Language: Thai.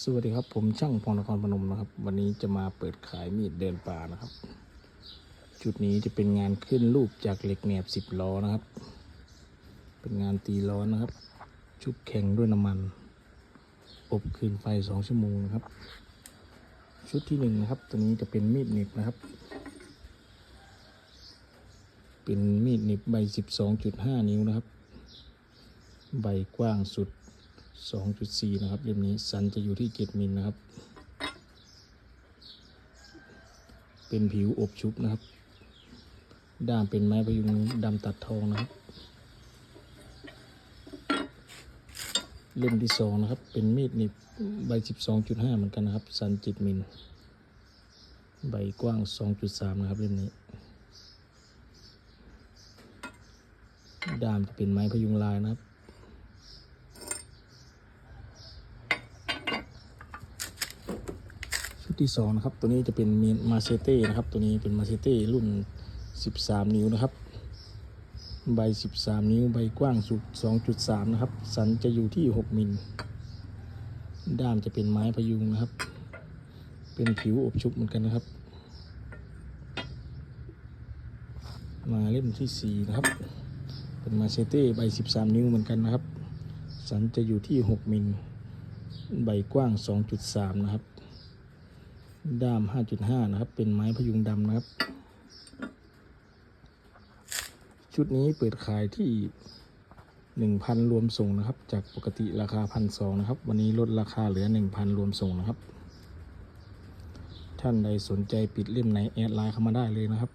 สวัสดีครับผมช่างพงนครพนมนะครับ วันนี้จะมาเปิดขายมีดเดินป่านะครับจุดนี้จะเป็นงานขึ้นรูปจากเหล็กแหนบสิบล้อนะครับ เป็นงานตีล้อนะครับ ชุบแข็งด้วยน้ำมัน อบคืนไฟสองชั่วโมงนะครับ ชุดที่หนึ่งนะครับ ตัวนี้จะเป็นมีดเหน็บนะครับ เป็นมีดเหน็บใบสิบสองจุดห้านิ้วนะครับ ใบกว้างสุด 2.4 นะครับเล่มนี้สันจะอยู่ที่ 7 มิลนะครับ เป็นผิวอบชุบนะครับ ด้ามเป็นไม้พยุงดำตัดทองนะครับ เล่มที่สองนะครับ เป็นมีดหนิบใบ 12.5 เหมือนกันนะครับ สัน 7 มิล ใบกว้าง 2.3 นะครับเล่มนี้ด้ามจะเป็นไม้พยุงลายนะครับ ชุด ที่สองนะครับ ตัวนี้จะเป็นมาเซเต้นะครับ ตัวนี้เป็นมาเซเต้รุ่น 13 นิ้วนะครับ ใบ 13 นิ้ว ใบกว้างสุด 2.3 นะครับ สันจะอยู่ที่ 6 มิล ด้ามจะเป็นไม้พยุงนะครับ เป็นผิวอบชุบเหมือนกันนะครับ มาเล่มที่ 4 นะครับ เป็นมาเซเต้ใบ 13 นิ้วเหมือนกันนะครับ สันจะอยู่ที่ 6 มิล ใบกว้าง 2.3 นะครับ ด้าม 5.5 นะครับ เป็นไม้พยุงดำนะครับ ชุดนี้เปิดขายที่ 1,000 รวมส่งนะครับ จากปกติราคา 1,200 นะครับ วันนี้ลดราคาเหลือ 1,000 รวมส่งนะครับ ท่านใดสนใจปิดเล่มไหน แอดไลน์เข้ามาได้เลยนะครับ